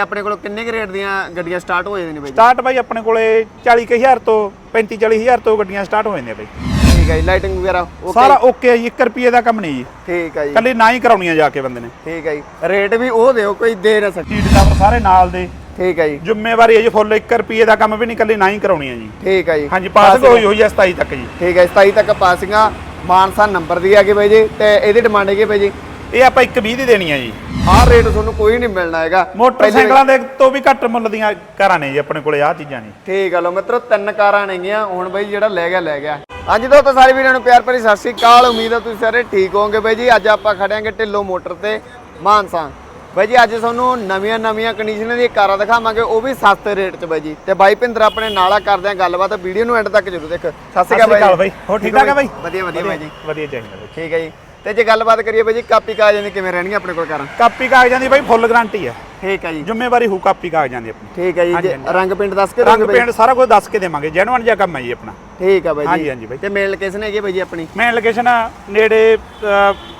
ਆਪਣੇ ਕੋਲ ਕਿੰਨੇ ਕੁ ਰੇਟ ਦੀਆਂ ਗੱਡੀਆਂ ਸਟਾਰਟ ਹੋ ਜਾਂਦੀਆਂ ਨੇ ਬਾਈ ਜੀ? ਸਟਾਰਟ ਬਾਈ ਆਪਣੇ ਕੋਲੇ 40000 ਤੋਂ 35 40000 ਤੋਂ ਗੱਡੀਆਂ ਸਟਾਰਟ ਹੋ ਜਾਂਦੀਆਂ ਬਾਈ। ਠੀਕ ਹੈ ਜੀ ਲਾਈਟਿੰਗ ਵਗੈਰਾ ਓਕੇ ਸਾਰਾ ਓਕੇ ਹੈ ਜੀ 1 ਰੁਪਏ ਦਾ ਕੰਮ ਨਹੀਂ ਜੀ। ਠੀਕ ਹੈ ਜੀ। ਕੱਲੀ ਨਾ ਹੀ ਕਰਾਉਣੀਆਂ ਜਾ ਕੇ ਬੰਦੇ ਨੇ। ਠੀਕ ਹੈ ਜੀ ਰੇਟ ਵੀ ਉਹ ਦਿਓ ਕੋਈ ਦੇ ਨਾ ਸਕੇ। ਸੀਟ ਕਵਰ ਸਾਰੇ ਨਾਲ ਦੇ। ਠੀਕ ਹੈ ਜੀ। ਜ਼ਿੰਮੇਵਾਰੀ ਹੈ ਜੀ ਫੁੱਲ 1 ਰੁਪਏ ਦਾ ਕੰਮ ਵੀ ਨਹੀਂ ਕੱਲੀ ਨਾ ਹੀ ਕਰਾਉਣੀ ਹੈ ਜੀ। ਠੀਕ ਹੈ ਜੀ। ਹਾਂਜੀ ਪਾਸ ਹੋਈ ਹੋਈ ਹੈ 27 ਤੱਕ ਜੀ। ਠੀਕ ਹੈ 27 ਤੱਕ ਪਾਸਿੰਗਾਂ ਮਾਨਸਾ ਨੰਬਰ ਦੀ ਹੈਗੀ ਬਾਈ ਜੀ ਤੇ ਇਹਦੀ ਡਿਮਾਂਡ ਹੈਗੀ ਬਾਈ ਜੀ। ਇਹ ਆਪਾਂ 120 ਦੀ ਦੇਣੀ ਹੈ ਜੀ। ਆਹ ਰੇਟ ਤੁਹਾਨੂੰ ਕੋਈ ਨਹੀਂ ਮਿਲਣਾ ਹੈਗਾ। ਮੋਟਰਸਾਈਕਲਾਂ ਦੇ ਤੋਂ ਵੀ ਘੱਟ ਮੁੱਲ ਦੀਆਂ ਕਾਰਾਂ ਨੇ ਜੀ ਆਪਣੇ ਕੋਲੇ ਆਹ ਚੀਜ਼ਾਂ ਨੇ। ਠੀਕ ਹੈ ਲੋ ਮਿੱਤਰੋ ਤਿੰਨ ਕਾਰਾਂ ਨੇਗੀਆਂ ਹੁਣ ਬਾਈ ਜਿਹੜਾ ਲੈ ਗਿਆ ਲੈ ਗਿਆ। ਅੱਜ ਦੋਸਤੋ ਸਾਰੇ ਵੀਰਾਂ ਨੂੰ ਪਿਆਰ ਭਰੀ ਸਤਿ ਸ੍ਰੀ ਅਕਾਲ। ਉਮੀਦ ਹੈ ਤੁਸੀਂ ਸਾਰੇ ਠੀਕ ਹੋਵੋਗੇ ਬਾਈ ਜੀ। ਅੱਜ ਆਪਾਂ ਖੜਿਆਂਗੇ ਢਿੱਲੋ ਮੋਟਰ ਤੇ ਮਾਨਸਾ। ਬਾਈ ਜੀ ਅੱਜ ਤੁਹਾਨੂੰ ਨਵੀਆਂ ਨਵੀਆਂ ਕੰਡੀਸ਼ਨਾਂ ਦੀਆਂ ਕਾਰਾਂ ਦਿਖਾਵਾਂਗੇ। ਉਹ ਵੀ ਸਸਤੇ ਰੇਟ 'ਚ ਬਾਈ ਜੀ। ਤੇ ਬਾਈ ਭਿੰਦਰ ਆਪਣੇ ਨਾਲ ਆ ਕਰਦੇ ਆ ਗੱਲਬਾਤ। ਵੀਡੀਓ ਨੂੰ ਐਂਡ ਤੱਕ ਜ਼ਰੂਰ ਦੇਖ ਸਤਿ ਸ੍ਰੀ ਅਕਾਲ ਬਾਈ ਹੋਰ ਠੀਕ ਠਾਕ ਹੈ ਬਾਈ? ਵਧੀਆ ਵਧੀਆ ਬਾਈ ਜੀ। ਵਧੀਆ ਚਾਹੀਦਾ ਠੀਕ ਹੈ ਜੀ। ਤੇ ਜੇ ਗੱਲਬਾਤ ਕਰੀਏ ਬਾਈ ਜੀ ਕਾਪੀ ਕਾਗਜ਼ਾਂ ਦੀ ਕਿਵੇਂ ਰਹਿਣਗੀਆਂ ਆਪਣੇ ਕੋਲ ਕਾਰਾਂ? ਕਾਪੀ ਕਾਗਜ਼ਾਂ ਦੀ ਬਾਈ ਫੁੱਲ ਗਾਰੰਟੀ ਹੈ। ਠੀਕ ਹੈ ਜੀ। ਜ਼ਿੰਮੇਵਾਰੀ ਹੋ ਕਾਪੀ ਕਾਗਜ਼ਾਂ ਦੀ ਆਪਣੀ। ਠੀਕ ਹੈ ਜੀ। ਰੰਗ ਪਿੰਡ ਦੱਸ ਕੇ ਰੰਗ ਪੇਂਟ ਸਾਰਾ ਕੁਝ ਦੱਸ ਕੇ ਦੇਵਾਂਗੇ ਜੈਨੂਅਨ ਜਿਹਾ ਕੰਮ ਹੈ ਜੀ ਆਪਣਾ। ਠੀਕ ਹੈ ਬਾਈ ਜੀ। ਹਾਂਜੀ, ਹਾਂਜੀ ਬਾਈ। ਤੇ ਮੇਲ ਲੋਕੇਸ਼ਨ ਹੈਗੀ ਬਾਈ ਜੀ ਆਪਣੀ? ਮੇਨ ਲੋਕੇਸ਼ਨ ਨੇੜੇ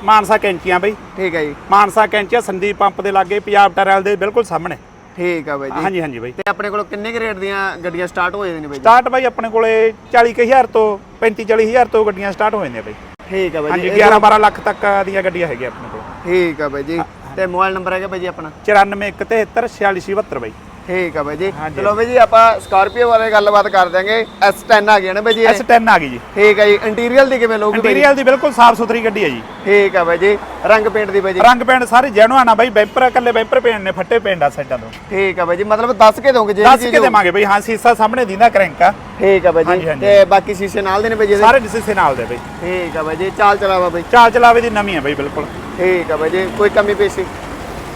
ਮਾਨਸਾ ਕੈਂਚੀਆਂ ਬਾਈ। ਠੀਕ ਹੈ ਜੀ। ਮਾਨਸਾ ਕੈਂਚੀਆਂ ਸੰਦੀਪ ਪੰਪ ਦੇ ਲਾਗੇ ਪੰਜਾਬ ਟਰੈਲ ਦੇ ਬਿਲਕੁਲ ਸਾਹਮਣੇ। ਠੀਕ ਹੈ ਬਾਈ ਜੀ। ਹਾਂਜੀ ਹਾਂਜੀ ਬਾਈ। ਤੇ ਆਪਣੇ ਕੋਲ ਕਿੰਨੇ ਕੁ ਰੇਟ ਦੀਆਂ ਗੱਡੀਆਂ ਸਟਾਰਟ ਹੋ ਜਾਂਦੀਆਂ ਨੇ ਬਾਈ? ਸਟਾਰਟ ਬਾਈ ਆਪਣੇ ਕੋਲੇ 40000 ਤੋਂ 35 40000 ਤੋਂ ਗੱਡੀਆਂ ਸਟਾਰਟ ਹੋ ਜਾਂਦੀਆਂ ਬਾਈ। ਠੀਕ ਹੈ ਬਾਈ ਹਾਂਜੀ ਜੀ 11 12 ਲੱਖ ਤੱਕ ਦੀਆਂ ਗੱਡੀਆਂ ਹੈਗੀਆਂ ਆਪਣੇ ਕੋਲ। ਠੀਕ ਹੈ ਬਾਈ ਜੀ। ਤੇ ਮੋਬਾਈਲ ਨੰਬਰ ਹੈਗਾ ਬਾਈ ਜੀ ਆਪਣਾ? 9417464672 ਬਾਈ। ਠੀਕ ਹੈ ਬਾਈ ਜੀ। ਹਾਂਜੀ। ਚਲੋ ਬਾਈ ਜੀ ਆਪਾਂ ਸਕਾਰਪੀਓ ਬਾਰੇ ਗੱਲਬਾਤ ਕਰ ਦਿਆਂਗੇ। S10 ਆ ਗਿਆ ਨਾ ਬਾਈ ਜੀ ਇਹ? S10 ਆ ਗਈ ਜੀ। ਠੀਕ ਹੈ ਜੀ। ਇੰਟੀਰੀਅਰ ਦੀ ਕਿਵੇਂ ਬਾਈ ਜੀ? ਇੰਟੀਰੀਅਰ ਦੀ ਬਿਲਕੁਲ ਸਾਫ਼ ਸੁਥਰੀ ਗੱਡੀ ਹੈ ਜੀ। ਠੀਕ ਹੈ ਬਾਈ ਜੀ। ਰੰਗ ਪੇਂਟ ਦੀ ਬਾਈ ਜੀ? ਰੰਗ ਪੈਂਟ ਸਾਰੇ ਜੈਨੂਅਨ ਆ ਬਾਈ। ਬੈਂਪਰ ਇਕੱਲੇ ਬੈਂਪਰ ਪੇਂਟ ਨੇ ਫੱਟੇ ਪੇਂਟ ਆ ਸਾਈਡਾਂ ਤੋਂ। ਠੀਕ ਹੈ ਬਾਈ ਜੀ। ਮਤਲਬ ਦੱਸ ਕੇ ਦੋਗੇ ਜੀ ਦੱਸ ਕੇ ਦੇਵਾਂਗੇ ਬਾਈ। ਹਾਂ ਸੀਸਾ ਸਾਹਮਣੇ ਦੀਦਾ ਕ੍ਰੈਂਕ ਆ। ਠੀਕ ਹੈ ਬਾਈ ਹਾਂਜੀ, ਜੀ। ਹਾਂਜੀ। ਤੇ ਬਾਕੀ ਸ਼ੀਸ਼ੇ ਨਾਲ ਦੇ ਨੇ ਬਾਈ ਜੀ ਇਹਦੇ? ਸਾਰੇ ਡਿਸੀਸੇ ਨਾਲ ਦੇ ਬਾਈ। ਠੀਕ ਹੈ ਬਾਈ ਜੀ। ਚਾਲ ਚਲਾਵਾ ਬਾਈ। ਚਾਲ ਚਲਾਵੇ ਦੀ ਨਵੀਂ ਹੈ ਬਾਈ ਬਿਲਕੁਲ। ਠੀਕ ਹੈ ਬਾਈ ਜੀ। ਕੋਈ ਕਮੀ ਪੇਸ਼ੀ?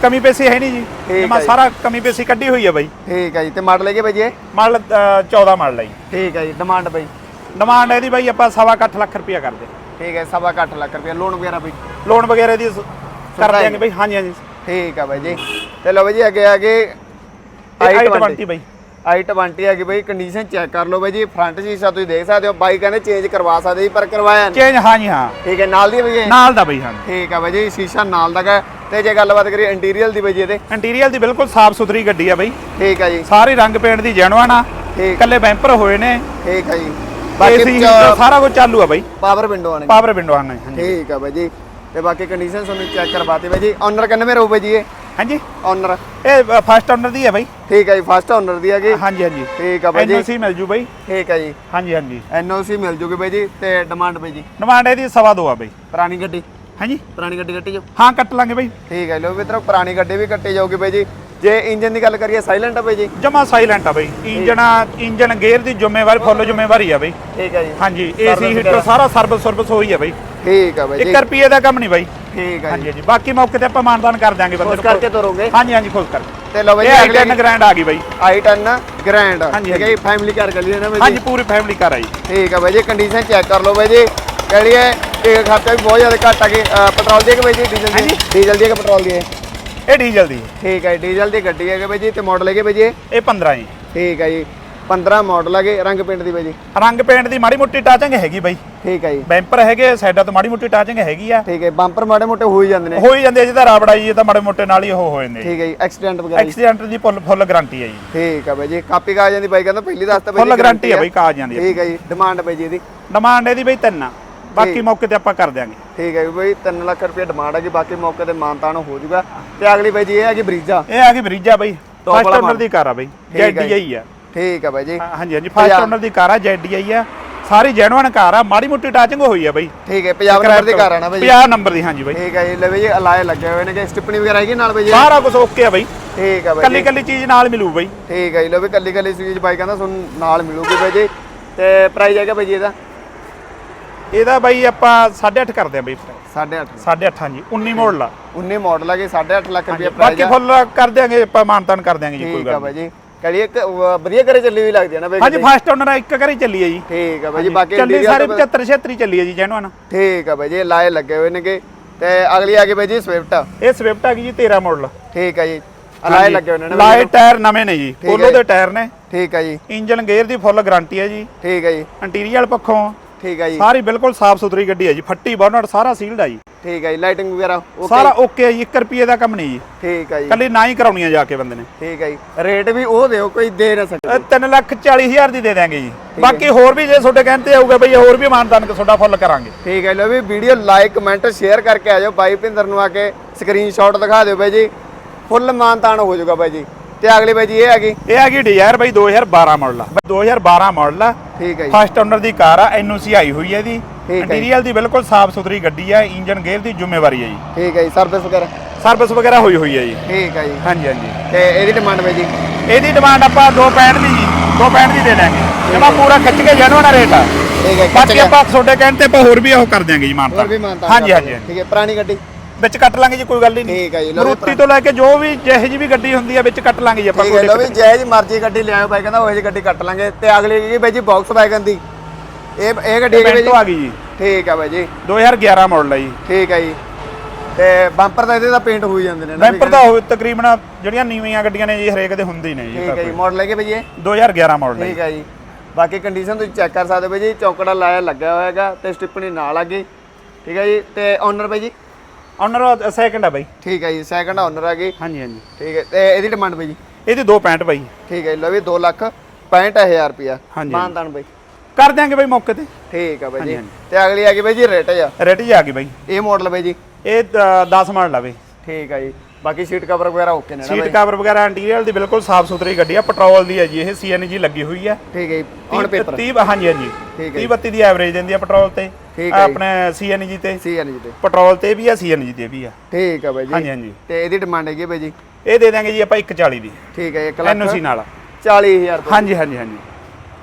ਕਮੀ ਪੇਸੀ ਹੈ ਨਹੀਂ ਜੀ। ਠੀਕ ਮੈਂ ਹੈ ਜੀ। ਸਾਰਾ ਕਮੀ ਪੇਸੀ ਕੱਢੀ ਹੋਈ ਹੈ ਬਾਈ। ਠੀਕ ਹੈ ਜੀ ਤੇ ਮਾਡਲ ਹੈਗੇ ਬਾਈ ਜੀ ਇਹ? ਮਾਡਲ ਅ, 14 ਮਾਡਲ ਹੈ ਜੀ। ਠੀਕ ਹੈ ਜੀ ਡਿਮਾਂਡ ਬਾਈ। ਡਿਮਾਂਡ ਇਹਦੀ ਬਾਈ ਆਪਾਂ ਸਵਾ ਕੁ ਅੱਠ ਲੱਖ ਰੁਪਇਆ ਕਰਦੇ। ਠੀਕ ਹੈ ਸਵਾ ਕੁ ਅੱਠ ਲੱਖ ਰੁਪਏ ਲੋਨ ਵਗੈਰਾ ਬਾਈ? ਲੋਨ ਵਗੈਰਾ ਦੀ ਸ- ਕਰ ਹੈ। ਦਿਆਂਗੇ ਬਾਈ ਹਾਂਜੀ ਹਾਂਜੀ। ਠੀਕ ਆ ਬਾਈ ਜੀ। ਤੇ ਲਓ ਬਾਈ ਜੀ ਅੱਗੇ ਅੱਗੇ i20 ਬਾਈ। I20 ਹੈਗੀ ਬਾਈ ਕੰਡੀਸ਼ਨ ਚੈੱਕ ਕਰ ਲਓ ਬਾਈ ਜੀ। ਫਰੰਟ ਸ਼ੀਸ਼ਾ ਤੁਸੀਂ ਦੇਖ ਸਕਦੇ ਹੋ। ਬਾਈ ਕਹਿੰਦੇ ਚੇਂਜ ਕਰਵਾ ਸਕਦੇ ਜੀ ਪਰ ਕਰਵਾਇਆ ਨਹੀਂ। ਚੇਂਜ ਹਾਂਜੀ ਹਾਂ। ਠੀਕ ਹੈ ਨਾਲ ਦੀ ਬਾਈ ਇਹ? ਨਾਲ ਦਾ ਬਾਈ ਹਾਂ ਠੀਕ ਆ ਬਾਈ ਜੀ ਸ਼ੀਸ਼ਾ ਨਾਲ ਦਾ ਹੈ ਤੇ ਜੇ ਗੱਲਬਾਤ ਕਰੀਏ ਇੰਟੀਰੀਅਰ ਦੀ ਬਾਈ ਜੀ ਇਹਦੇ। ਇੰਟੀਰੀਅਰ ਦੀ ਬਿਲਕੁਲ ਸਾਫ਼ ਸੁਥਰੀ ਗੱਡੀ ਆ ਬਾਈ। ਠੀਕ ਆ ਜੀ। ਸਾਰੇ ਰੰਗ ਪੇਂਟ ਦੀ ਜੈਨੂਅਨ ਆ। ਠੀਕ। ਇਕੱਲੇ ਬੈਂਪਰ ਹੋਏ ਨੇ। ਠੀਕ ਆ ਜੀ। ਬਾਕੀ ਸਾਰਾ ਕੁਝ ਚਾਲੂ ਆ ਬਾਈ। ਪਾਵਰ ਵਿੰਡੋ ਆਣੇ ਪਾਵਰ ਵਿੰਡੋ ਆਣਾ ਠੀਕ ਆ ਬਾਈ ਜੀ। ਤੇ ਬਾਕੀ ਕੰਡੀਸ਼ਨ ਤੁਹਾਨੂੰ ਚੈੱਕ ਕਰਵਾਤੀ ਬਾਈ ਜੀ। ਓਨਰ ਕਿੰਨੇ ਰਹੂ ਬਾਈ ਜੀ ਇਹ? ਹਾਂਜੀ। ਓਨਰ ਇਹ ਫਸਟ ਓਨਰ ਦੀ ਹੈ ਬਾਈ। ਠੀਕ ਆ ਜੀ ਫਸਟ ਓਨਰ ਦੀ ਹੈਗੀ। ਹਾਂਜੀ ਹਾਂਜੀ। ਠੀਕ ਆ ਬਾਈ ਜੀ। ਐਨਓਸੀ ਮਿਲ ਜੂ ਬਾਈ। ਠੀਕ ਆ ਜੀ। ਹਾਂਜੀ ਹਾਂਜੀ। ਐਨਓਸੀ ਮਿਲ ਜੂਗੀ ਬਾਈ ਜੀ ਤੇ ਡਿਮਾਂਡ ਬਾਈ ਜੀ। ਡਿਮਾਂਡ ਇਹਦੀ ਸਵਾ ਦੋ ਆ ਬਾਈ। ਪੁਰਾਣੀ ਗੱਡੀ। ਹਾਂਜੀ? ਪੁਰਾਣੀ ਗੱਡੀ ਕੱਟੀ ਜੋ ਹਾਂ ਕੱਟ ਲਾਂਗੇ ਬਾਈ। ਠੀਕ ਹੈ ਲੋ ਮਿੱਤਰੋ ਪੁਰਾਣੀ ਗੱਡੀ ਵੀ ਕੱਟੀ ਜਾਊਗੀ ਬਾਈ ਜੀ। ਜੇ ਇੰਜਨ ਦੀ ਗੱਲ ਕਰੀਏ ਸਾਇਲੈਂਟ ਆ ਬਾਈ ਜੀ। ਜਮਾ ਸਾਇਲੈਂਟ ਆ ਬਾਈ। ਇੰਜਨ ਇੰਜਨ ਗੇਅਰ ਦੀ ਜ਼ਿੰਮੇਵਾਰੀ ਫੁੱਲ ਜ਼ਿੰਮੇਵਾਰੀ ਆ ਬਾਈ। ਠੀਕ ਹੈ ਜੀ। ਹਾਂਜੀ ਏਸੀ ਹੀਟਰ। ਸਾਰਾ ਸਰਵਿਸ ਸਰਵਿਸ ਹੋਈ ਆ ਬਾਈ। ਠੀਕ ਹੈ ਬਾਈ ਜੀ। 1 ਰੁਪਏ ਦਾ ਕੰਮ ਨਹੀਂ ਬਾਈ। ਠੀਕ ਹੈ ਹਾਂਜੀ ਜੀ। ਹਾਂਜੀ ਬਾਕੀ ਮੌਕੇ ਤੇ ਆਪਾਂ ਮਾਨਦਾਨ ਕਰ ਦਿਆਂਗੇ ਬੰਦੇ ਉਸ ਕਰਕੇ ਤੋਰੋਗੇ। ਹਾਂਜੀ ਹਾਂਜੀ ਖੁਸ਼ ਕਰ। ਤੇ ਲੋ ਬਾਈ ਆਈ ਅਗਲੇ ਗ੍ਰੈਂਡ ਆ ਗਈ ਬਾਈ। i10 ਗ੍ਰੈਂਡ ਹਾਂਜੀ, ਠੀਕ ਹੈ ਜੀ ਫੈਮਿਲੀ ਕਾਰ ਕਰ ਲਈ ਨਾ ਬਾਈ ਹਾਂਜੀ ਪੂਰੀ ਫੈਮਿਲੀ ਘਰ ਆ ਜੀ। ਠੀਕ ਹੈ ਬਾਈ ਜੀ ਕੰਡੀਸ਼ਨ ਚੈੱਕ ਕਰ ਲਓ ਬਾਈ ਜੀ। ਕਿਹੜੀ ਹੈ ਤੇ ਖਰਚਾ ਵੀ ਬਹੁਤ ਜ਼ਿਆਦਾ ਘੱਟ ਆ ਅ, ਪੈਟਰੋਲ ਦੀ ਹੈ ਕਿ ਬਾਈ ਜੀ ਡੀਜ਼ਲ ਦੀ। ਡੀਜ਼ਲ ਦੀ ਹੈ ਕਿ ਪੈਟਰੋਲ ਦੀ ਹੈ? ਇਹ ਡੀਜ਼ਲ ਦੀ ਹੈ। ਠੀਕ ਹੈ ਡੀਜ਼ਲ ਦੀ ਗੱਡੀ ਹੈ ਕਿ ਬਾਈ ਜੀ ਤੇ ਮਾਡਲ ਹੈਗੇ ਬਾਈ ਜੀ? ਇਹ? ਇਹ 15 ਜੀ। ਠੀਕ ਹੈ ਜੀ। 15 ਮਾਡਲ ਹੈਗੇ ਰੰਗ ਪਿੰਡ ਦੀ ਬਾਈ ਜੀ? ਰੰਗ ਪੇਂਟ ਦੀ ਮਾੜੀ ਮੋਟੀ ਟਾਚਿੰਗ ਹੈਗੀ ਬਾਈ। ਠੀਕ ਹੈ ਜੀ। ਬੈਂਪਰ ਹੈਗੇ ਸਾਈਡਾਂ ਤੋਂ ਮਾੜੀ ਮੋਟੀ ਟਾਚਿੰਗ ਹੈਗੀ ਆ। ਠੀਕ ਹੈ ਬੰਪਰ ਮਾੜੇ ਮੋਟੇ ਹੋ ਹੀ ਜਾਂਦੇ ਨੇ। ਹੋ ਹੀ ਜਾਂਦੇ ਜਿਹਦਾ ਰਾਬੜਾ ਜੀ ਇਹ ਤਾਂ ਮਾੜੇ ਮੋਟੇ ਨਾਲ ਹੀ ਉਹ ਹੋ ਜਾਂਦੇ ਠੀਕ ਹੈ ਜੀ ਐਕਸੀਡੈਂਟ ਵਗੈਰਾ ਐਕਸੀਡੈਂਟ ਦੀ ਫੁੱਲ ਫੁੱਲ ਗਾਰੰਟੀ ਹੈ ਜੀ। ਠੀਕ ਹੈ ਬਾਈ ਜੀ ਕਾਪੀ ਕਾਗਜ਼ਾਂ ਦੀ ਬਾਈ ਕਹਿੰਦਾ ਪਹਿਲੀ ਦੱਸ ਤਾਂ ਬਾਈ ਫੁੱਲ ਗਾਰੰਟੀ ਹੈ। ਬਾਈ ਕਾਗਜ਼ਾਂ ਦੀ ਠੀਕ ਹੈ ਜੀ ਡਿਮਾਂਡ ਬਾਈ ਜੀ ਇਹਦੀ। ਡਿਮਾਂਡ ਇਹਦੀ ਬਾਈ ਤਿੰਨ ਆ। ਬਾਕੀ। ਮੌਕੇ ਤੇ ਆਪਾਂ ਕਰ ਦਿਆਂਗੇ। ਠੀਕ ਹੈ ਜੀ ਬਾਈ 3 ਲੱਖ ਰੁਪਏ ਡਿਮਾਂਡ ਹੈਗੀ ਬਾਕੀ ਮੌਕੇ ਤੇ ਮਾਨਤਾਨ ਹੋ ਜਾਊਗਾ ਤੇ ਅਗਲੀ ਬਾਈ ਜੀ ਇਹ ਹੈਗੀ ਬਰੀਜਾ। ਇਹ ਆ ਗਈ ਬਰੀਜਾ ਬਾਈ ਫਸਟ ਓਨਰ। ਦੀ ਕਾਰ ਆ ਬਾਈ ਹੈ ਜੀ। ਜੈਡੀਆਈ ਆ। ਠੀਕ ਹੈ ਬਾਈ ਜੀ। ਹਾਂ, ਹਾਂਜੀ ਹਾਂਜੀ ਫਸਟ ਓਨਰ ਦੀ ਕਾਰ ਆ ਜੈਡੀਆਈ ਆ। ਸਾਰੀ ਜੈਨੂਅਨ ਕਾਰ ਆ ਮਾੜੀ ਮੋਟੀ ਟਾਚਿੰਗ ਹੋਈ ਆ ਬਾਈ। ਠੀਕ ਹੈ ਪੰਜਾਬ ਨੰਬਰ ਦੀ ਘਰ ਆਣਾ ਬਾਈ ਜੀ। 50 ਨੰਬਰ ਦੀ ਹਾਂਜੀ ਬਾਈ। ਠੀਕ ਹੈ ਜੀ ਲੈ ਬਾਈ ਜੀ ਅਲਾਏ ਲੱਗੇ ਹੋਏ ਨੇ ਕਿ ਸਟਿਪਣੀ ਵਗੈਰਾ ਹੈਗੀ ਨਾਲ ਬਾਈ ਜੀ? ਸਾਰਾ ਕੁਝ ਓਕੇ ਆ ਬਾਈ। ਠੀਕ ਹੈ ਬਾਈ ਕੱਲੀ ਜੀ। ਕੱਲੀ ਚੀਜ਼ ਨਾਲ ਮਿਲੂ ਬਾਈ। ਠੀਕ ਹੈ ਜੀ ਲੋ ਵੀ ਕੱਲੀ ਕੱਲੀ ਚੀਜ਼ ਬਾਈ ਕਹਿੰਦਾ ਤੁਹਾਨੂੰ ਨਾਲ ਮਿਲੂਗੀ ਬਾਈ ਜੀ। ਤੇ ਪ੍ਰਾਈਸ ਹੈਗਾ ਬਾਈ ਜੀ ਇਹਦਾ? ਇਹਦਾ ਬਾਈ ਆਪਾਂ 8.5 ਕਰਦੇ ਆ ਬਾਈ 8.5 8.5 ਹਾਂਜੀ। 19 ਮਾਡਲ ਆ। 19 ਮਾਡਲ ਹੈਗੇ 8.5 ਲੱਖ ਰੁਪਏ ਪ੍ਰਾਈਸ ਬਾਕੀ ਫੁੱਲ ਕਰ ਦਿਆਂਗੇ ਆਪਾਂ ਮਾਨਤਾਨ ਕਰ ਦਿਆਂਗੇ ਜੀ ਕੋਈ ਠੀਕ ਹੈ ਗੱਲ ਬਾਈ ਜੀ। ਕੜੀ ਇੱਕ ਵਧੀਆ ਕਰੇ ਚੱਲੀ ਵੀ ਲੱਗਦੀ ਹੈ ਨਾ ਬਾਈ ਹਾਂਜੀ? ਫਸਟ ਓਨਰ ਇੱਕ ਹੀ ਚੱਲੀ ਹੈ ਜੀ। ਠੀਕ ਹੈ ਬਾਈ ਜੀ ਬਾਕੀ ਚੱਲੀ ਸਾਰੇ ਤਾਂ- 75 76 ਚੱਲੀ ਹੈ ਜੀ ਜੈਨੂਅਨ ਠੀਕ ਹੈ ਬਾਈ ਜੀ ਲਾਏ ਲੱਗੇ ਹੋਏ ਨੇਗੇ। ਤੇ ਅਗਲੀ ਆ ਗਈ ਬਾਈ ਜੀ ਸਵਿਫਟ ਇਹ ਸਵਿਫਟ ਆ ਗਈ ਜੀ 13 ਮਾਡਲ ਠੀਕ ਹੈ ਜੀ। ਲਾਏ ਲੱਗੇ ਹੋਏ ਨੇ ਲਾਏ ਜੀ? ਟਾਇਰ ਨਵੇਂ ਨੇ ਜੀ। ਠੀਕ ਪੋਲੋ ਜੀ। ਦੇ ਟਾਇਰ ਨੇ। ਠੀਕ ਹੈ ਜੀ। ਇੰਜਨ ਗੇਅਰ ਦੀ ਫੁੱਲ ਗਾਰੰਟੀ ਹੈ ਜੀ। ਠੀਕ ਹੈ ਜੀ। ਇੰਟੀਰੀਅਰ ਪੱਖੋਂ ਠੀਕ ਹੈ ਜੀ। ਸਾਰੀ ਬਿਲਕੁਲ ਸਾਫ਼ ਸੁਥਰੀ ਗੱਡੀ ਹੈ ਜੀ ਫੱਟੀ ਬੋਨਟ ਸਾਰਾ ਸੀਲਡ ਹੈ ਜੀ। ਠੀਕ ਹੈ ਜੀ ਲਾਈਟਿੰਗ ਵਗੈਰਾ ਓਕੇ ਸਾਰਾ ਓਕੇ ਹੈ ਜੀ 1 ਰੁਪਏ ਦਾ ਕੰਮ ਨਹੀਂ ਜੀ। ਠੀਕ ਹੈ ਜੀ। ਕੱਲੀ ਨਾ ਹੀ ਕਰਾਉਣੀ ਆ ਜਾ ਕੇ ਬੰਦੇ ਨੇ। ਠੀਕ ਹੈ ਜੀ ਰੇਟ ਵੀ ਉਹ ਦਿਓ ਕੋਈ ਦੇ ਨਾ ਸਕੇ। 3 ਲੱਖ 40 ਹਜ਼ਾਰ ਦੀ ਦੇ ਦਾਂਗੇ ਜੀ। ਬਾਕੀ ਹੋਰ ਵੀ ਜੇ ਤੁਹਾਡੇ ਕਹਿੰਦੇ ਆਊਗਾ ਬਈ ਹੋਰ ਵੀ ਮਾਨਦਾਨ ਤੁਹਾਡਾ ਫੁੱਲ ਕਰਾਂਗੇ। ਠੀਕ ਹੈ ਲੋ ਵੀ ਵੀਡੀਓ ਲਾਈਕ ਕਮੈਂਟ ਸ਼ੇਅਰ ਕਰਕੇ ਆ ਜਾਓ। ਬਾਈ ਭਿੰਦਰ ਨੂੰ ਆ ਕੇ ਸਕਰੀਨਸ਼ਾਟ ਦਿਖਾ ਦਿਓ ਬਾਈ ਜੀ। ਫੁੱਲ ਮਾਨਤਾਨ ਹੋ ਜਾਊਗਾ ਬਾਈ ਜੀ। ਤੇ ਅਗਲੀ ਬਾਈ ਜੀ ਇਹ ਹੈਗੀ ਇਹ ਹੈਗੀ ਡਿਜ਼ਾਇਰ ਬਈ 2012 ਮਾਡਲ ਆ। 2012 ਮਾਡਲ ਆ। ਠੀਕ ਹੈ ਜੀ। ਫਸਟ ਓਨਰ ਦੀ ਕਾਰ ਆ ਐਨਓਸੀ ਆਈ ਹੋਈ ਹੈ ਇਹਦੀ। ਇੰਟੀਰੀਅਰ ਦੀ ਬਿਲਕੁਲ ਸਾਫ਼ ਸੁਥਰੀ ਗੱਡੀ ਆ ਇੰਜਨ ਗੇਅਰ ਦੀ ਜ਼ਿੰਮੇਵਾਰੀ ਹੈ ਜੀ। ਠੀਕ ਹੈ ਜੀ ਸਰਵਿਸ ਵਗੈਰਾ? ਸਰਵਿਸ ਵਗੈਰਾ ਹੋਈ ਹੋਈ ਹੈ ਜੀ। ਠੀਕ ਹੈ ਜੀ। ਹਾਂਜੀ ਹਾਂਜੀ। ਤੇ ਇਹਦੀ ਡਿਮਾਂਡ ਬਾਈ ਜੀ? ਇਹਦੀ ਡਿਮਾਂਡ ਆਪਾਂ 265 ਦੀ ਜੀ 265 ਦੀ ਦੇ ਦਾਂਗੇ ਜਮਾ ਪੂਰਾ ਖਿੱਚ ਕੇ ਜਨਵਾਨਾ ਰੇਟ ਆ। ਠੀਕ ਹੈ ਬਾਕੀ ਆਪਾਂ ਤੁਹਾਡੇ ਕਹਿਣ ਤੇ ਆਪਾਂ ਹੋਰ ਵੀ ਉਹ ਕਰ ਦਿਆਂਗੇ ਜੀ ਮਾਨਤਾ। ਹਾਂਜੀ। ਹਾਂਜੀ। ਠੀਕ ਹੈ ਪੁਰਾਣੀ ਗੱਡੀ। ਵਿੱਚ ਕੱਟ ਲਾਂਗੇ ਜੀ ਕੋਈ ਗੱਲ ਹੀ ਨਹੀਂ। ਠੀਕ ਹੈ ਜੀ, ਲਓ ਵੀ ਮਰੂਤੀ ਤੋਂ ਲੈ ਕੇ ਜੋ ਵੀ ਜਿਹੇ ਜੀ ਵੀ ਗੱਡੀ ਹੁੰਦੀ ਆ ਵਿੱਚ ਕੱਟ ਲਾਂਗੇ ਜੀ ਆਪਾਂ ਠੀਕ ਕੋਈ ਹੈ ਲੋ ਵੀ ਦਿੱਕਤ ਜੈ ਜੀ ਮਰਜ਼ੀ ਗੱਡੀ ਲਿਆਓ ਬਾਈ ਕਹਿੰਦਾ ਉਹ ਜੀ ਗੱਡੀ ਕੱਟ ਲਾਂਗੇ। ਤੇ ਅਗਲੀ ਹੈਗੀ ਬਾਈ ਜੀ ਬਾਕਸ ਵੈਗਨ ਦੀ ਇਹ ਇਹ ਗੱਡੀ। ਹੈਗੀ ਬਾਈ ਆ ਜੀ। ਗਈ ਜੀ? ਠੀਕ ਹੈ ਬਾਈ ਜੀ। 2011 ਮਾਡਲ ਹੈ ਜੀ। ਠੀਕ ਹੈ ਜੀ। ਤੇ ਬੰਪਰ ਦਾ ਇਹਦੇ ਦਾ ਪੇਂਟ ਹੋਈ ਜਾਂਦੇ ਨੇ ਨਾ ਵੈਂਪਰ ਦਾ ਹੋਵੇ ਤਕਰੀਬਨ ਜਿਹੜੀਆਂ ਨੀਵੀਆਂ ਗੱਡੀਆਂ ਨੇ ਜੀ ਹਰੇਕ ਦੇ ਹੁੰਦੇ ਹੀ ਨੇ ਜੀ ਠੀਕ ਹੈ ਜੀ ਮਾਡਲ ਹੈਗੇ ਬਾਈ ਇਹ 2011 ਮਾਡਲ ਹੈ ਠੀਕ ਹੈ ਜੀ। ਬਾਕੀ ਕੰਡੀਸ਼ਨ ਤੁਸੀਂ ਚੈੱਕ ਕਰ ਸਕਦੇ ਹੋ ਬਾਈ ਜੀ ਚੌਕੜਾ ਲਾਇਆ ਲੱਗਿਆ ਹੋਇਆ ਹੈਗਾ ਤੇ ਸਟਿੱਪਣੀ ਨਾਲ ਲੱਗੀ ਠੀਕ ਹੈ ਜੀ ਤੇ ਓਨਰ ਬਾਈ ਜੀ? ਓਨਰ ਸੈਕਿੰਡ ਆ ਬਾਈ। ਠੀਕ ਹੈ ਜੀ ਸੈਕੰਡ ਓਨਰ ਹੈਗੀ ਹਾਂਜੀ ਹਾਂਜੀ। ਠੀਕ ਹੈ ਤੇ ਇਹਦੀ ਡਿਮਾਂਡ ਬਾਈ ਜੀ? ਇਹਦੀ 265 ਬਾਈ। ਠੀਕ ਹੈ ਜੀ ਲੋ ਵੀ 2 ਲੱਖ 65000 ਰੁਪਿਆ ਹਾਂਜੀ। ਮਾਨਦਾਨ ਬਾਈ। ਕਰ ਦਿਆਂਗੇ ਬਾਈ ਮੌਕੇ ਤੇ। ਠੀਕ ਹੈ ਬਾਈ ਜੀ। ਹਾਂਜੀ, ਤੇ ਅਗਲੀ ਹੈਗੀ ਬਾਈ ਜੀ ਰੇਟ ਆ। ਰੇਟ ਜੀ ਆ ਗਈ ਬਾਈ। ਇਹ ਮਾਡਲ ਬਾਈ ਜੀ। ਇਹ 10 ਮਾਡਲ ਆ ਬਾਈ। ਠੀਕ ਹੈ ਜੀ। ਬਾਕੀ ਸੀਟ ਕਵਰ ਵਗੈਰਾ ਓਕੇ ਨੇ ਨਾ ਸੀਟ ਕਵਰ ਵਗੈਰਾ ਇੰਟੀਰੀਅਰ ਦੀ ਬਿਲਕੁਲ ਸਾਫ਼ ਸੁਥਰੀ ਗੱਡੀ ਆ। ਪੈਟਰੋਲ ਦੀ ਹੈ ਜੀ ਇਹ ਸੀਐਨਜੀ ਲੱਗੀ ਹੋਈ ਆ। ਠੀਕ ਹੈ ਜੀ ਔਨ ਪੇਪਰ 30 ਹਾਂਜੀ ਹਾਂਜੀ। ਠੀਕ ਹੈ 30 32 ਦੀ ਐਵਰੇਜ ਦਿੰਦੀ ਆ ਪੈਟਰੋਲ ਤੇ। ਠੀਕ ਹੈ। ਆਪਣੇ ਸੀਐਨਜੀ ਤੇ? ਸੀ ਐਨ ਜੀ ਤੇ। ਪੈਟਰੋਲ ਤੇ ਵੀ ਆ ਸੀਐਨਜੀ ਤੇ ਵੀ ਆ। ਠੀਕ ਹੈ ਬਾਈ ਜੀ। ਹਾਂਜੀ ਹਾਂਜੀ। ਤੇ ਇਹਦੀ ਡਿਮਾਂਡ ਹੈਗੀ ਬਾਈ ਜੀ? ਇਹ ਦੇ ਦਾਂਗੇ ਜੀ ਆਪਾਂ 140 ਦੀ। ਠੀਕ ਹੈ 1 ਲੱਖ ਐਨਓਸੀ ਨਾਲ। 40000 ਰੁਪਏ। ਹਾਂਜੀ ਹਾਂਜੀ ਹਾਂਜੀ।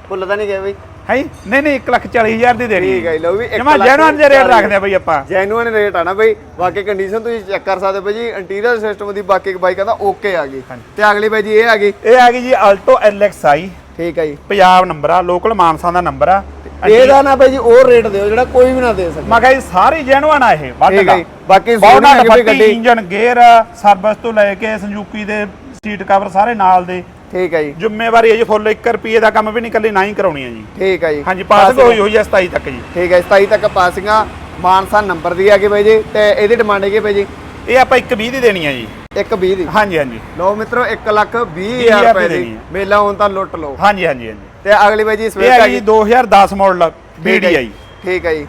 ਭੁੱਲ ਤਾਂ ਨਹੀਂ ਗਏ ਬਾਈ? ਹੈ? ਨਹੀਂ ਨਹੀਂ 1 ਲੱਖ 40 ਹਜ਼ਾਰ ਦੀ ਦੇਣੀ ਠੀਕ ਹੈ ਲਓ ਵੀ ਇੱਕ ਜਮਾ ਲੱਖ ਜੈਨੂਅਨ ਦੇ ਰੇਟ ਰੱਖਦੇ ਆ ਬਈ ਆਪਾਂ। ਜੈਨੂਅਨ ਰੇਟ ਆ ਨਾ ਬਾਈ। ਬਾਕੀ ਕੰਡੀਸ਼ਨ ਤੁਸੀਂ ਚੈੱਕ ਕਰ ਸਕਦੇ ਬਾਈ ਜੀ। ਇੰਟੀਰੀਅਰ ਸਿਸਟਮ ਦੀ ਬਾਕੀ ਬਾਈ ਕਹਿੰਦਾ ਓਕੇ ਆ ਗਈ। ਤੇ ਅਗਲੀ ਬਾਈ ਜੀ ਇਹ ਆ ਗਈ। ਇਹ ਆ ਗਈ ਜੀ ਆਲਟੋ ਐਲਐਕਸਆਈ ਠੀਕ ਹੈ ਜੀ। ਪੰਜਾਬ ਨੰਬਰ ਆ ਲੋਕਲ ਮਾਨਸਾ ਦਾ ਨੰਬਰ ਆ। ਇਹਦਾ ਨਾ ਬਾਈ ਜੀ ਉਹ ਰੇਟ ਦਿਓ ਜਿਹੜਾ ਕੋਈ ਵੀ ਨਾ ਦੇ ਸਕੇ। ਮੈਂ ਕਿਹਾ ਜੀ ਸਾਰੀ ਜੈਨੂਅਨ ਆ ਇਹ ਵੱਧ ਠੀਕ ਹੈ ਦਾ ਜੀ ਬਾਕੀ ਹੈਗੀ ਬਾਈ ਫੱਟੀ ਗੱਡੀ ਇੰਜਨ ਗੇਅਰ ਸਰਵਿਸ ਤੋਂ ਲੈ ਕੇ ਸੰਜੂਕੀ ਦੇ ਸੀਟ ਕਵਰ ਸਾਰੇ ਨਾਲ ਦੇ। ਠੀਕ ਹੈ ਜੀ। ਜ਼ਿੰਮੇਵਾਰੀ ਹੈ ਜੀ ਫੁੱਲ 1 ਰੁਪਏ ਦਾ ਕੰਮ ਵੀ ਨਹੀਂ ਕੱਲੀ ਨਾ ਹੀ ਕਰਾਉਣੀ ਹੈ ਜੀ। ਠੀਕ ਹੈ ਜੀ। ਹਾਂਜੀ ਪਾਸਿੰਗ ਹੋਈ ਹੋਈ ਹੈ 27 ਤੱਕ ਜੀ। ਠੀਕ ਹੈ 27 ਤੱਕ ਪਾਸਿੰਗਾਂ ਮਾਨਸਾ ਨੰਬਰ ਦੀ ਹੈਗੀ ਬਾਈ ਜੀ ਤੇ ਇਹਦੀ ਡਿਮਾਂਡ ਹੈਗੀ ਬਾਈ ਜੀ। ਇਹ ਆਪਾਂ 120 ਦੀ ਦੇਣੀ ਹੈ ਜੀ। 120 ਦੀ। ਹਾਂਜੀ ਹਾਂਜੀ। ਲਓ ਮਿੱਤਰੋ 1 ਲੱਖ 20 ਹਜ਼ਾਰ ਰੁਪਏ ਦੀ ਦੀ। ਦੇਣੀ ਹੈ। ਮੇਲਾ ਹੁਣ ਤਾਂ ਲੁੱਟ ਲਓ। ਹਾਂਜੀ ਹਾਂਜੀ ਹਾਂਜੀ। ਤੇ ਅਗਲੀ ਬਾਈ ਜੀ ਇਹ ਸਵੇਰ ਹੈ ਤੱਕ ਜੀ 2010 ਮਾਡਲ BDI ਠੀਕ ਹੈ ਜੀ।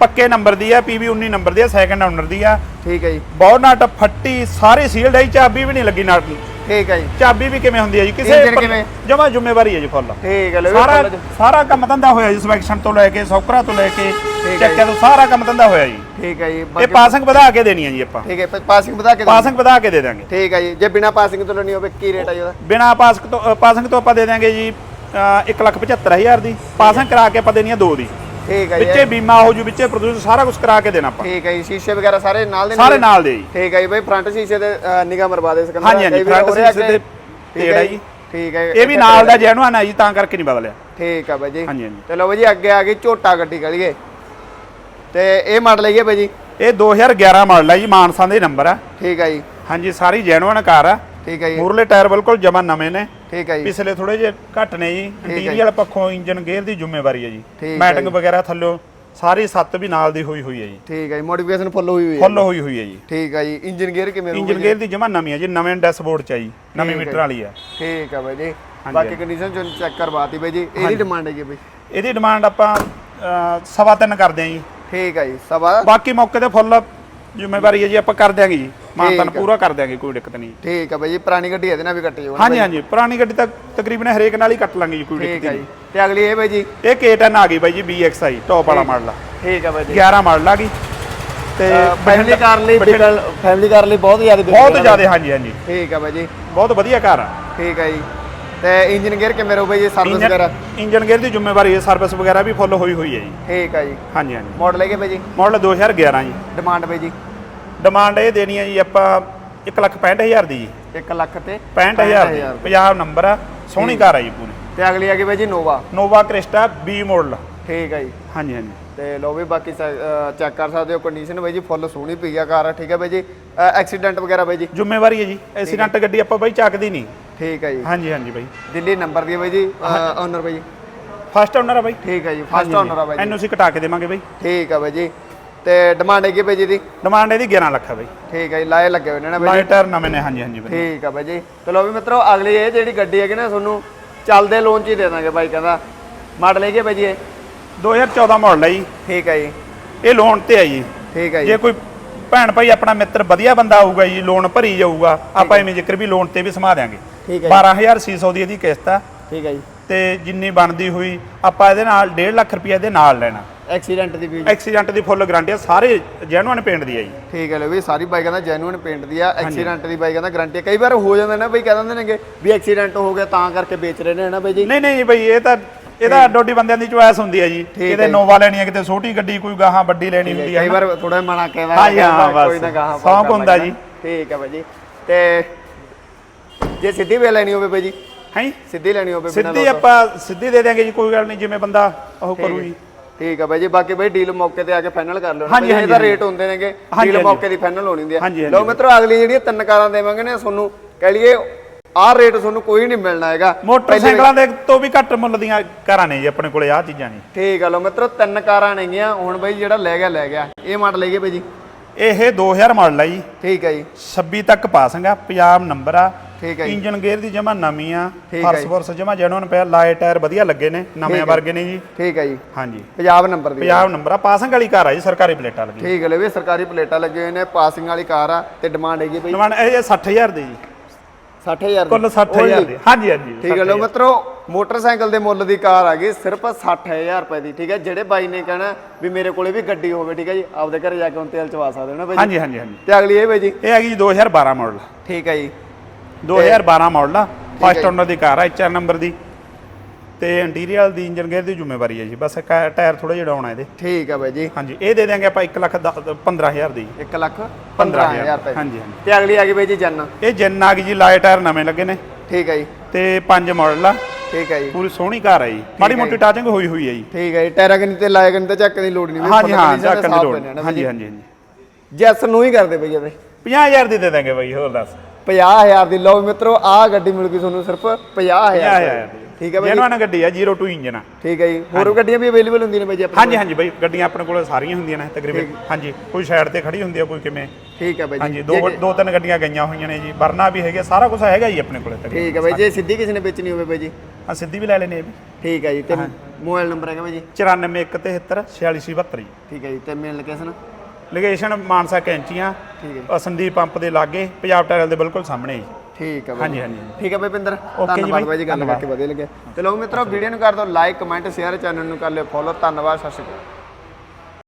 ਪੱਕੇ ਨੰਬਰ ਦੀ ਆ PV 19 ਨੰਬਰ ਦੀ ਆ ਸੈਕੰਡ ਓਨਰ ਦੀ ਆ। ਠੀਕ ਹੈ ਜੀ। ਬਹੁਤ ਨਟ ਫੱਟੀ ਸਾਰੇ ਸੀਲਡ ਹੈ ਚਾਬੀ ਵੀ ਨਹੀਂ ਲੱਗੀ ਨਟ ਦੀ। ਠੀਕ ਹੈ ਜੀ। ਚਾਬੀ ਵੀ ਕਿਵੇਂ ਹੁੰਦੀ ਹੈ ਜੀ? ਕਿਸੇ Engine ਕਿਵੇਂ? ਜਮਾ ਜ਼ਿੰਮੇਵਾਰੀ ਹੈ ਜੀ ਫੁੱਲ ਠੀਕ ਹੈ ਲਓ ਸਾਰਾ ਸਾਰਾ ਕੰਮ ਧੰਦਾ ਹੋਇਆ ਜੀ ਸਿਲੈਕਸ਼ਨ ਤੋਂ ਲੈ ਕੇ ਸੌਕਰਾ ਤੋਂ ਲੈ ਕੇ ਹੈ ਚੱਕਿਆਂ ਤੋਂ ਸਾਰਾ ਕੰਮ ਧੰਦਾ ਹੋਇਆ ਜੀ। ਠੀਕ ਹੈ ਜੀ ਇਹ ਬਾਕੀ- ਪਾਸਿੰਗ ਵਧਾ ਕੇ ਦੇਣੀ ਹੈ ਜੀ ਆਪਾਂ। ਠੀਕ ਹੈ ਪਾਸਿੰਗ ਵਧਾ ਕੇ ਦਿਓ। ਪਾਸਿੰਗ ਵਧਾ ਕੇ ਦੇ ਦਾਂਗੇ ਠੀਕ ਹੈ ਜੀ ਜੇ ਬਿਨਾ ਪਾਸਿੰਗ ਤੋਂ ਲੈਣੀ ਹੋਵੇ ਕੀ ਰੇਟ ਹੈ ਜੀ ਉਹਦਾ? ਬਿਨਾ ਪਾਸਿੰਗ ਤੋਂ ਅ, ਪਾਸਿੰਗ ਤੋਂ ਆਪਾਂ ਦੇ ਦਾਂਗੇ ਜੀ 175000 ਦੀ। ਪਾਸਿੰਗ ਕਰਾ ਕੇ ਆਪਾਂ ਦੇਣੀ ਹੈ 2 ਦੀ। ਠੀਕ ਹੈ ਜੀ। ਵਿੱਚੇ ਬੀਮਾ ਹੋ ਜੂ ਵਿੱਚੇ ਪ੍ਰੋਡਿਊਸਰ ਸਾਰਾ ਕੁਝ ਕਰਾ ਕੇ ਦੇਣਾ ਆਪਾਂ। ਠੀਕ ਹੈ ਜੀ ਸ਼ੀਸ਼ੇ ਵਗੈਰਾ ਸਾਰੇ ਨਾਲ ਦੇ ਸਾਰੇ ਨਾਲ ਦੇ ਜੀ। ਠੀਕ ਹੈ ਜੀ ਬਈ ਫਰੰਟ ਸ਼ੀਸ਼ੇ ਤੇ ਅ, ਨਿਗਾਹ ਮਰਵਾ ਦੇ ਸਕਦਾ। ਹਾਂਜੀ, ਹਾਂਜੀ, front ਸ਼ੀਸ਼ੇ ਤੇ ਤੇੜ ਹੈ ਜੀ। ਠੀਕ ਹੈ ਇਹ ਵੀ ਨਾਲ ਦਾ ਜੈਨੂਅਨ ਹੈ ਜੀ ਤਾਂ ਕਰਕੇ ਨਹੀਂ ਬਦਲਿਆ। ਠੀਕ ਹੈ ਬਾਈ ਜੀ। ਹਾਂਜੀ ਹਾਂਜੀ। ਚਲੋ ਬਾਈ ਜੀ ਅੱਗੇ ਆ ਗਈ ਝੋਟਾ ਗੱਡੀ ਕਰੀਏ ਤੇ ਇਹ ਮਾਡਲ ਹੈਗੀ ਬਾਈ ਜੀ? ਇਹ 2011 ਮਾਡਲ ਹੈ ਜੀ ਮਾਨਸਾ ਦੇ ਨੰਬਰ ਆ। ਠੀਕ ਹੈ ਜੀ। ਹਾਂਜੀ ਸਾਰੀ ਜੈਨੂਅਨ ਕਾਰ ਆ। ਠੀਕ ਹੈ ਜੀ ਮੂਰਲੇ ਟਾਇਰ ਬਿਲਕੁਲ ਜਮਾ ਨਵੇਂ ਨੇ ਠੀਕ ਹੈ ਜੀ ਪਿਛਲੇ ਥੋੜੇ ਜਿਹੇ ਘੱਟ ਨੇ ਜੀ ਹੈ ਜੀ। ਇੰਟੀਰੀਅਰ ਪੱਖੋਂ ਇੰਜਨ ਗੇਅਰ ਦੀ ਜ਼ਿੰਮੇਵਾਰੀ ਹੈ ਜੀ ਹੈ ਮੈਟਿੰਗ ਜੀ। ਵਗੈਰਾ ਥੱਲਿਓ ਸਾਰੀ ਸੱਤ ਵੀ ਨਾਲ ਦੀ ਹੋਈ ਹੋਈ ਹੈ ਜੀ ਠੀਕ ਹੈ ਜੀ ਮੋਡੀਫਿਕੇਸ਼ਨ ਫੁੱਲ ਹੋਈ ਹੋਈ ਹੈ ਫੁੱਲ ਹੋਈ ਹੋਈ ਹੈ ਜੀ ਠੀਕ ਹੈ ਜੀ ਇੰਜਨ ਗੇਅਰ ਕਿਵੇਂ ਇੰਜਨ ਗੇਅਰ ਦੀ ਜਮਾ ਨਵੀਂ ਹੈ ਜੀ ਨਵੇਂ ਡੈਸ਼ਬੋਰਡ ਚ ਆ ਜੀ ਨਵੀਂ ਹੈ ਮੀਟਰ ਵਾਲੀ ਹੈ ਠੀਕ ਹੈ ਬਾਈ ਜੀ ਬਾਕੀ। ਕੰਡੀਸ਼ਨ ਚੋਂ ਚੈੱਕ ਕਰਵਾਤੀ ਬਾਈ ਜੀ ਇਹਦੀ ਡਿਮਾਂਡ ਹੈਗੀ ਬਾਈ ਇਹਦੀ ਡਿਮਾਂਡ ਆਪਾਂ ਸਵਾ ਤਿੰਨ ਕਰਦੇ ਹਾਂ ਜੀ ਠੀਕ ਹੈ ਜੀ ਸਵਾ ਬਾਕੀ ਮੌਕੇ ਤੇ ਫੁੱਲ ਜ਼ਿੰਮੇਵਾਰੀ ਹੈ ਜੀ ਆਪਾਂ ਕਰ ਦਿਆਂਗੇ ਜੀ ਮਾਨਤਾਨ ਠੀਕ। ਪੂਰਾ ਕਰ ਦਿਆਂਗੇ ਕੋਈ ਦਿੱਕਤ ਨਹੀਂ। ਠੀਕ ਹੈ ਬਾਈ ਜੀ ਪੁਰਾਣੀ ਗੱਡੀ ਇਹਦੇ ਨਾਲ ਵੀ ਕੱਟੀ ਜਾਊ ਹਾਂਜੀ ਹਾਂਜੀ ਪੁਰਾਣੀ ਗੱਡੀ ਤਾਂ ਤਕਰੀਬਨ ਹਰੇਕ ਨਾਲ ਹੀ ਕੱਟ ਲਾਂਗੇ ਜੀ ਕੋਈ ਠੀਕ ਦਿੱਕਤ ਨਹੀਂ। ਤੇ ਅਗਲੀ ਇਹ ਬਾਈ ਜੀ? ਇਹ K10 ਆ ਗਈ ਬਾਈ ਜੀ BXI ਟੌਪ ਵਾਲਾ ਮਾਡਲ ਆ। ਠੀਕ ਹੈ ਬਾਈ ਜੀ। 11 ਮਾਡਲ ਆ ਗਈ। ਤੇ ਫੈਮਿਲੀ ਕਾਰ ਲਈ ਬਠਿੰਡਾ- ਫੈਮਿਲੀ ਕਾਰ ਲਈ ਬਹੁਤ ਜ਼ਿਆਦਾ ਬਹੁਤ। ਜ਼ਿਆਦਾ ਹਾਂਜੀ ਹਾਂਜੀ। ਠੀਕ ਹੈ ਬਾਈ ਜੀ। ਬਹੁਤ ਵਧੀਆ ਕਾਰ ਆ। ਠੀਕ ਹੈ ਜੀ। ਤੇ ਇੰਜਨ ਗੇਅਰ ਕਿਵੇਂ ਰਹੂ ਬਾਈ ਜੀ ਸਰਵਿਸ ਵਗੈਰਾ? ਇੰਜਨ ਗੇਅਰ ਦੀ ਜ਼ਿੰਮੇਵਾਰੀ ਹੈ ਸਰਵਿਸ ਵਗੈਰਾ ਵੀ ਫੁੱਲ ਹੋਈ ਹੋਈ ਹੈ ਜੀ। ਠੀਕ ਹੈ ਜੀ। ਹਾਂਜੀ ਹਾਂਜੀ। ਮਾਡਲ ਹੈਗੇ ਬਾਈ ਜੀ? ਮਾਡਲ 2011 ਜੀ। ਡਿਮਾਂਡ ਬਾਈ ਜੀ? ਡਿਮਾਂਡ ਇਹ ਦੇਣੀ ਹੈ ਜੀ ਆਪਾਂ 165000 ਦੀ ਜੀ। 1 ਲੱਖ ਤੇ 65000 ਦੀ। ਪੰਜਾਬ ਨੰਬਰ ਆ ਸੋਹਣੀ ਕਾਰ ਆ ਜੀ ਪੂਰੀ। ਤੇ ਅਗਲੀ ਹੈਗੀ ਬਾਈ ਜੀ Nova Nova Crysta B model ਠੀਕ ਹੈ ਜੀ। ਹਾਂਜੀ ਹਾਂਜੀ। ਤੇ ਲੋ ਵੀ ਬਾਕੀ ਚੈੱਕ ਕਰ ਸਕਦੇ ਹੋ ਕੰਡੀਸ਼ਨ ਬਾਈ ਜੀ ਫੁੱਲ ਸੋਹਣੀ ਪਈ ਆ ਕਾਰ ਠੀਕ ਹੈ ਬਾਈ ਜੀ। ਐਕਸੀਡੈਂਟ ਵਗੈਰਾ ਬਾਈ ਜੀ। ਜ਼ਿੰਮੇਵਾਰੀ ਹੈ ਜੀ। ਐਕਸੀਡੈਂਟ ਗੱਡੀ ਆਪਾਂ ਬਾਈ ਚੱਕਦੀ ਨਹੀਂ। ਠੀਕ ਹੈ ਜੀ। ਹਾਂਜੀ ਹਾਂਜੀ ਬਾਈ। ਦਿੱਲੀ ਨੰਬਰ ਦੀ ਬਾਈ ਜੀ ਓਨਰ ਬਾਈ। ਜੀ ਫਸਟ ਓਨਰ ਆ ਬਾਈ। ਠੀਕ ਹੈ ਜੀ ਫਸਟ ਓਨਰ ਆ ਬਾਈ ਜੀ। ਐਨਓਸੀ ਕਟਾ ਕੇ ਦੇਵਾਂਗੇ ਬਾਈ। ਠੀਕ ਆ ਬਾਈ ਜੀ। ਤੇ ਡਿਮਾਂਡ ਹੈਗੀ ਬਾਈ ਜੀ ਦੀ? ਡਿਮਾਂਡ ਇਹਦੀ 11 ਲੱਖ ਆ ਬਾਈ। ਠੀਕ ਹੈ ਜੀ ਲਾਏ ਲੱਗੇ ਹੋਏ ਨੇ ਨਾ ਬਾਈ ਲਾਈਟ ਟਾਇਰ ਨਵੇਂ ਨੇ ਹਾਂਜੀ ਹਾਂਜੀ ਬਾਈ। ਠੀਕ ਆ ਬਾਈ ਜੀ। ਚਲੋ ਵੀ ਮਿੱਤਰੋ ਅਗਲੀ ਇਹ ਜਿਹੜੀ ਗੱਡੀ ਹੈਗੀ ਨਾ ਤੁਹਾਨੂੰ ਚੱਲਦੇ ਲੋਨ 'ਚ ਹੀ ਦੇ ਦਾਂਗੇ ਬਾਈ ਕਹਿੰਦਾ। ਮਾਡਲ ਹੈਗੀ ਬਾਈ ਜੀ ਇਹ? 2014 ਮਾਡਲ ਹੈ ਜੀ। ਠੀਕ ਹੈ ਜੀ। ਇਹ ਲੋਨ ਤੇ ਹੈ ਜੀ। ਠੀਕ ਹੈ ਜੀ। ਜੇ ਕੋਈ ਭੈਣ ਭਾਈ ਆਪਣਾ ਮਿੱਤਰ ਵਧੀਆ ਬੰਦਾ ਆਊਗਾ ਜੀ ਲੋਨ ਭਰੀ ਜਾਊਗਾ ਆਪਾਂ ਐਵੇਂ ਜ਼ਿਕਰ ਵੀ ਲੋਨ ਤੇ ਵੀ ਸਮਾ ਦਿਆਂਗੇ। ਠੀਕ ਹੈ 12600 ਦੀ ਇਹਦੀ ਕਿਸ਼ਤ ਆ। ਠੀਕ ਹੈ ਜੀ। ਤੇ ਜਿੰਨੀ ਬਣਦੀ ਹੋਈ ਆਪਾਂ ਇਹਦੇ ਨਾਲ 1.5 ਲੱਖ ਰੁਪਏ ਦੇ ਨਾਲ ਲੈਣਾ। ਐਕਸੀਡੈਂਟ ਦੀ ਵੀ ਐਕਸੀਡੈਂਟ ਦੀ ਫੁੱਲ ਗਾਰੰਟੀ ਆ ਸਾਰੇ ਜੈਨੂਅਨ ਪੇਂਟ ਦੀ ਆ ਜੀ। ਠੀਕ ਹੈ ਲੋ ਵੀ ਸਾਰੀ ਬਾਈਕਾਂ ਦਾ ਜੈਨੂਇਨ ਪੇਂਟ ਦੀ ਆ ਐਕਸੀਡੈਂਟ ਦੀ ਬਾਈਕਾਂ ਦਾ ਗਾਰੰਟੀ ਕਈ ਵਾਰ ਹੋ ਜਾਂਦਾ ਨਾ ਬਈ ਕਹਿ ਦਿੰਦੇ ਨੇਗੇ ਵੀ ਐਕਸੀਡੈਂਟ ਹੋ ਗਿਆ ਤਾਂ ਕਰਕੇ ਵੇਚ ਰਹੇ ਨੇ ਨਾ ਬਈ ਜੀ? ਨਹੀਂ ਨਹੀਂ ਬਈ ਇਹ ਤਾਂ ਇਹਦਾ ਡੋਡੀ ਬੰਦਿਆਂ ਦੀ ਚੁਆਇਸ ਹੁੰਦੀ ਹੈ ਜੀ। ਕਿਤੇ। ਨੋਵਾ ਲੈਣੀ ਹੈ ਕਿਤੇ ਛੋਟੀ ਗੱਡੀ ਕੋਈ ਗਾਹਾਂ ਵੱਡੀ ਲੈਣੀ ਹੁੰਦੀ ਹੈ ਕਈ ਵਾਰ ਥੋੜਾ ਮਨਾ ਕਹਿੰਦਾ। ਕੋਈ ਨਾ ਗਾਹਾਂ ਸ਼ੌਂਕ ਹੁੰਦਾ ਜੀ। ਠੀਕ ਹੈ ਬਾਈ ਜੀ। ਤੇ ਜੇ ਸਿੱਧੀ ਵੇ ਲੈਣੀ ਹੋਵੇ ਬਾਈ ਜੀ। ਹੈ? ਸਿੱਧੀ ਲੈਣੀ ਹੋਵੇ ਸਿੱਧੀ। ਆਪਾਂ ਸਿੱਧੀ ਦੇ ਦਿਆਂਗੇ ਜੀ ਕੋਈ ਗੱਲ ਨਹੀਂ ਜਿਵੇਂ ਬੰਦਾ ਉਹ ਕਰੂ ਜੀ। ਠੀਕ ਹੈ ਬਾਈ ਜੀ ਬਾਕੀ ਬਾਈ ਡੀਲ ਮੌਕੇ ਤੇ ਆ ਕੇ ਫਾਈਨਲ ਕਰ ਲਿਓ ਹਾਂਜੀ, ਇਹਦਾ। ਰੇਟ ਹੁੰਦੇ ਨੇਗੇ ਡੀਲ। ਮੌਕੇ ਦੀ ਫਾਈਨਲ ਹੋਣੀ ਹੁੰਦੀ ਹਾਂਜੀ, ਹੈ ਹਾਂਜੀ। ਲੋ ਮਿੱਤਰੋ ਅਗਲੀ ਜਿਹੜੀਆਂ ਤਿੰਨ ਕਾਰਾਂ ਦੇਵਾਂਗੇ ਨੇ ਤੁਹਾਨੂੰ ਕਹਿ ਲਈਏ ਆਹ ਰੇਟ ਤੁਹਾਨੂੰ ਕੋਈ ਨਹੀਂ ਮਿਲਣਾ ਹੈਗਾ ਮੋਟਰਸਾਈਕਲਾਂ ਦੇ ਤੋਂ ਵੀ ਘੱਟ ਮੁੱਲ ਦੀਆਂ ਕਾਰਾਂ ਨੇ ਜੀ ਆਪਣੇ ਕੋਲੇ ਆਹ ਚੀਜ਼ਾਂ ਨੇ ਠੀਕ ਆ ਲੋ ਮਿੱਤਰੋ ਤਿੰਨ ਕਾਰਾਂ ਨੇਗੀਆਂ ਹੁਣ ਬਾਈ ਜਿਹੜਾ ਲੈ ਗਿਆ ਲੈ ਗਿਆ ਇਹ ਮਾਡਲ ਹੈਗੇ ਬਾਈ ਜੀ ਇਹ 2000 ਮਾਡਲ ਆ ਜੀ। ਠੀਕ ਹੈ ਜੀ। 26 ਤੱਕ ਪਾਸਿੰਗ ਆ ਪੰਜਾਬ ਨੰਬਰ ਆ। ਠੀਕ ਹੈ ਜੀ। ਇੰਜਨ ਗੇਅਰ ਦੀ ਜਮਾ ਨਵੀਂ ਆ। ਫਰਸ। ਫਰਸ ਜਮਾ ਜੈਨੂਨ ਪਿਆ ਲਾਈਟ ਟਾਇਰ ਵਧੀਆ ਲੱਗੇ ਨੇ ਨਵੇਂ। ਵਰਗੇ ਨੇ ਜੀ। ਠੀਕ ਹੈ ਜੀ। ਹਾਂਜੀ। ਪੰਜਾਬ ਨੰਬਰ ਦੀ ਪੰਜਾਬ ਨੰਬਰ ਆ ਪਾਸਿੰਗ ਵਾਲੀ ਕਾਰ ਆ ਜੀ ਸਰਕਾਰੀ ਪਲੇਟਾਂ ਲੱਗੀ ਠੀਕ ਹੈ ਲੈ ਵੀ ਸਰਕਾਰੀ ਪਲੇਟਾਂ ਲੱਗੇ ਹੋਏ ਨੇ ਪਾਸਿੰਗ ਵਾਲੀ ਕਾਰ ਆ ਤੇ ਡਿਮਾਂਡ ਹੈਗੀ ਬਾਈ। ਨਵਾਂ ਇਹ 60000 ਦੀ ਜੀ। 60000 ਕੁੱਲ 60000 ਦੀ। ਹਾਂਜੀ ਹਾਂਜੀ ਠੀਕ ਹੈ ਲੋ ਮਿੱਤਰੋ ਮੋਟਰਸਾਈਕਲ ਦੇ ਮੁੱਲ ਦੀ ਕਾਰ ਆ ਗਈ ਸਿਰਫ 60000 ਰੁਪਏ ਦੀ ਠੀਕ ਹੈ? ਜਿਹੜੇ ਬਾਈ ਨੇ ਕਹਿਣਾ ਵੀ ਮੇਰੇ ਕੋਲੇ ਵੀ ਗੱਡੀ ਹੋਵੇ ਠੀਕ ਹੈ ਜੀ? ਆਪਦੇ ਘਰੇ ਜਾ ਕੇ ਹੁਣ ਤੇਲ ਚਵਾ ਸਕਦੇ ਹੋ ਨਾ ਬਾਈ ਜੀ? ਹਾਂਜੀ ਹਾਂਜੀ ਹਾਂਜੀ। ਤੇ ਅਗਲੀ ਇਹ ਬਾਈ ਜੀ? ਇਹ ਹੈਗੀ ਜੀ 2012 ਮਾਡਲ ਠੀਕ ਹੈ ਜੀ। 2012 ਮਾਡਲ ਆ ਫਸਟ। ਓਨਰ ਦੀ ਕਾਰ ਆ ਐਚਆਰ ਨੰਬਰ ਦੀ। ਤੇ ਇੰਟੀਰੀਅਰ ਦੀ ਇੰਜਨ ਗੇਅਰ ਦੀ ਜ਼ਿੰਮੇਵਾਰੀ ਹੈ ਜੀ। ਬਸ ਟਾਇਰ ਥੋੜਾ ਜਿਹਾ ਡਾਉਣਾ ਇਹਦੇ। ਠੀਕ ਹੈ ਬਾਈ ਜੀ। ਹਾਂਜੀ ਇਹ ਦੇ ਦਿਆਂਗੇ ਆਪਾਂ 1 ਲੱਖ 15000 ਦੀ। 1 ਲੱਖ 15000 ਰੁਪਏ ਹਾਂਜੀ ਹਾਂਜੀ। ਤੇ ਅਗਲੀ ਆ ਗਈ ਬਾਈ ਜੀ ਜਨ। ਇਹ ਜਿੰਨ ਆ ਗਈ ਜੀ ਲਾਏ ਟਾਇਰ ਨਵੇਂ ਲੱਗੇ ਨੇ। ਠੀਕ ਹੈ ਜੀ। ਤੇ ਪੰਜ ਮਾਡਲ ਆ। ਠੀਕ ਹੈ ਜੀ। ਪੂਰੀ ਸੋਹਣੀ ਕਾਰ ਆ ਜੀ। ਮਾੜੀ ਹੈ ਮੋਟੀ। ਟਾਚਿੰਗ ਹੋਈ ਹੋਈ ਹੈ ਜੀ। ਠੀਕ ਹੈ ਜੀ ਟਾਇਰਾਂ ਕਨੀ ਤੇ ਲਾਇਆ ਕਨੀ ਤੇ ਚੱਕ ਦੀ ਲੋੜ ਨਹੀਂ। ਹਾਂਜੀ ਹਾਂ ਚੱਕਣ ਦੀ ਲੋੜ ਹਾਂਜੀ ਹਾਂਜੀ ਜੈਸ ਨੂੰ ਹੀ ਕਰਦੇ ਬਈ ਇਹਦੇ। 50000 ਦੀ ਦੇ ਦਾਂਗੇ ਬਾਈ ਹੋਰ ਦੱਸ। 50000 ਦੀ। ਲਓ ਮਿੱਤਰੋ ਆਹ ਗੱਡੀ ਮਿਲ ਗਈ ਤੁਹਾਨੂੰ ਸਿਰਫ 50000 50000 ਦੀ। ਠੀਕ ਹੈ ਬਾਈ। ਜੀ। ਜਨਵਾਨ ਗੱਡੀ ਆ 02 ਇੰਜਨ ਆ। ਠੀਕ ਹੈ ਜੀ। ਹੋਰ ਗੱਡੀਆਂ ਵੀ ਅਵੇਲੇਬਲ ਹੁੰਦੀਆਂ ਨੇ ਬਾਈ ਜੀ ਆਪਣੇ ਹਾਂਜੀ ਹਾਂਜੀ ਬਾਈ ਗੱਡੀਆਂ ਆਪਣੇ ਕੋਲ ਸਾਰੀਆਂ ਹੁੰਦੀਆਂ ਨੇ ਤਕਰੀਬਨ। ਹਾਂਜੀ ਕੋਈ ਸਾਈਡ ਤੇ ਖੜੀ ਹੁੰਦੀ ਆ ਕੋਈ ਕਿਵੇਂ? ਠੀਕ ਹੈ ਬਾਈ ਹਾਂਜੀ ਦੋ ਦੋ ਤਿੰਨ ਗੱਡੀਆਂ ਗਈਆਂ ਹੋਈਆਂ ਨੇ ਜੀ। ਵਰਨਾ ਵੀ ਹੈਗੇ ਸਾਰਾ ਕੁਝ ਹੈਗਾ ਜੀ ਆਪਣੇ ਕੋਲੇ ਤਕਰੀਬਨ ਠੀਕ ਹੈ ਬਾਈ। ਜੇ ਸਿੱਧੀ ਕਿਸੇ ਨੇ ਵੇਚਣੀ ਹੋਵੇ ਬਾਈ ਜੀ। ਆ ਸਿੱਧੀ ਵੀ ਲੈ ਲੈਨੇ ਇਹ ਵੀ। ਠੀਕ ਹੈ ਜੀ ਤੇ ਮੋਬਾਈਲ ਨੰਬਰ ਹੈਗਾ ਬਾਈ ਜੀ? 9417 4672 ਠੀਕ ਹੈ ਜੀ ਤੇ ਮੇਨ ਲੋਕੇਸ਼ਨ ਲੋਕੇਸ਼ਨ ਮਾਨਸਾ ਕੈਂਚੀਆਂ ਠੀਕ ਹੈ। ਸੰਦੀਪ ਪੰਪ ਦੇ ਲਾਗੇ ਪੰਜਾਬ ਟਾਇਰ ਦੇ ਬਿਲਕੁਲ ਸਾਹਮਣੇ ਜੀ। ਠੀਕ ਹੈ ਹਾਂਜੀ ਹਾਂਜੀ ਠੀਕ ਹੈ ਬਾਈ ਪਿੰਦਰ। ਧੰਨਵਾਦ ਬਾਈ ਜੀ ਗੱਲ ਕਰਕੇ ਵਧੀਆ ਲੱਗਿਆ ਤੇ ਲਓ ਮਿੱਤਰੋ ਵੀਡੀਓ ਨੂੰ ਕਰ ਦਿਓ ਲਾਈਕ ਕਮੈਂਟ ਸ਼ੇਅਰ ਚੈਨਲ ਨੂੰ ਕਰ ਲਿਓ ਫੋਲੋ ਧੰਨਵਾਦ ਸਤਿ ਸ਼੍ਰੀ ਅਕਾਲ।